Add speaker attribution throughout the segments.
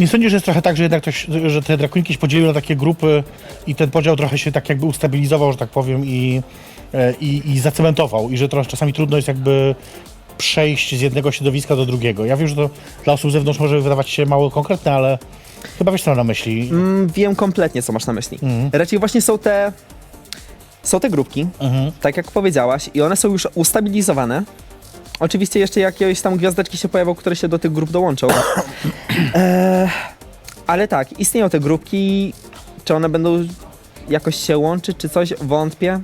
Speaker 1: nie sądzisz, że jest trochę tak, że jednak ktoś, że te drakoniki się podzieliły na takie grupy i ten podział trochę się tak jakby ustabilizował, że tak powiem, i, e, i, i zacementował i że trochę czasami trudno jest jakby przejść z jednego środowiska do drugiego. Ja wiem, że to dla osób z zewnątrz może wydawać się mało konkretne, ale chyba wiesz co mam na myśli.
Speaker 2: Mm, wiem kompletnie, co masz na myśli. Raczej właśnie są te. Są te grupki,
Speaker 1: Mhm.
Speaker 2: tak jak powiedziałaś, i one są już ustabilizowane. Oczywiście jeszcze jakieś tam gwiazdeczki się pojawią, które się do tych grup dołączą. E, ale tak, istnieją te grupki. Czy one będą jakoś się łączyć, czy coś? Wątpię.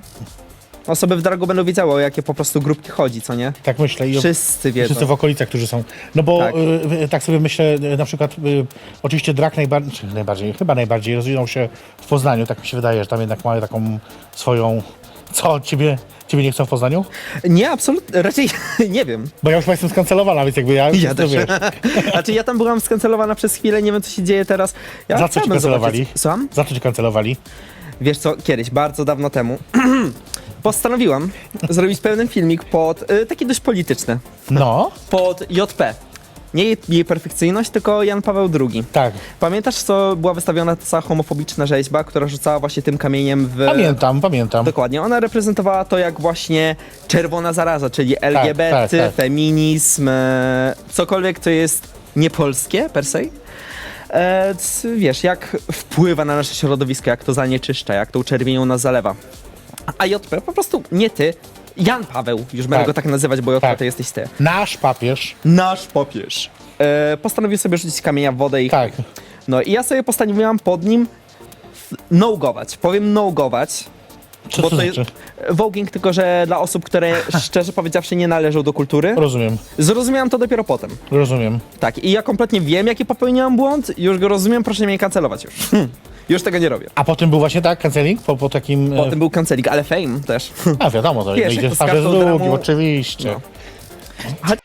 Speaker 2: Osoby w Drago będą wiedziały, o jakie po prostu grupki chodzi, co nie?
Speaker 1: Tak myślę. I
Speaker 2: Wszyscy wiedzą.
Speaker 1: Wszyscy w okolicach, którzy są. No bo
Speaker 2: Tak.
Speaker 1: tak, tak sobie myślę, y, na przykład y, oczywiście Drak najbardziej, najbardziej, chyba najbardziej rozwinął się w Poznaniu, tak mi się wydaje, że tam jednak ma taką swoją... Co, ciebie, ciebie nie chcą w Poznaniu?
Speaker 2: Nie, absolutnie, raczej nie wiem.
Speaker 1: Bo ja już jestem skancelowana, więc jakby ja...
Speaker 2: Ja też. Znaczy ja tam byłam skancelowana przez chwilę, nie wiem co się dzieje teraz. Ja
Speaker 1: Za co cię kancelowali?
Speaker 2: zobaczyć- Słucham?
Speaker 1: Za co cię kancelowali?
Speaker 2: Wiesz co, kiedyś, bardzo dawno temu, postanowiłam zrobić pewien filmik pod, y, taki dość polityczny,
Speaker 1: No,
Speaker 2: pod JP. Nie jej, jej perfekcyjność, tylko Jan Paweł II.
Speaker 1: tak.
Speaker 2: Pamiętasz, co była wystawiona ta homofobiczna rzeźba, która rzucała właśnie tym kamieniem w...
Speaker 1: Pamiętam, pamiętam.
Speaker 2: Dokładnie, ona reprezentowała to jak właśnie czerwona zaraza, czyli LGBT,
Speaker 1: tak, tak.
Speaker 2: feminizm, e, cokolwiek, co jest niepolskie per se. E, c- wiesz, jak wpływa na nasze środowisko, jak to zanieczyszcza, jak tą czerwienią nas zalewa. A JP po prostu nie ty, Jan Paweł, już będę
Speaker 1: Tak.
Speaker 2: go tak nazywać, bo
Speaker 1: Tak.
Speaker 2: to jesteś ty.
Speaker 1: Nasz papież.
Speaker 2: Nasz papież. E, postanowił sobie rzucić kamienia w wodę i
Speaker 1: Tak.
Speaker 2: no i ja sobie postanowiłam pod nim no-gować. Powiem no-gować,
Speaker 1: Co
Speaker 2: bo
Speaker 1: to znaczy?
Speaker 2: voguing, tylko że dla osób, które szczerze powiedziawszy nie należą do kultury.
Speaker 1: Rozumiem,
Speaker 2: Zrozumiałam to dopiero potem.
Speaker 1: rozumiem.
Speaker 2: Tak, i ja kompletnie wiem, jaki popełniłam błąd, już go rozumiem, proszę mnie kancelować już. Już tego nie robię.
Speaker 1: A potem był właśnie tak, canceling? Po, po takim... e,
Speaker 2: Potem był canceling, ale fame też.
Speaker 1: A wiadomo, to
Speaker 2: Wiesz,
Speaker 1: idzie
Speaker 2: jak to z
Speaker 1: z
Speaker 2: każdą
Speaker 1: drugim,
Speaker 2: dramą-
Speaker 1: oczywiście.
Speaker 2: No.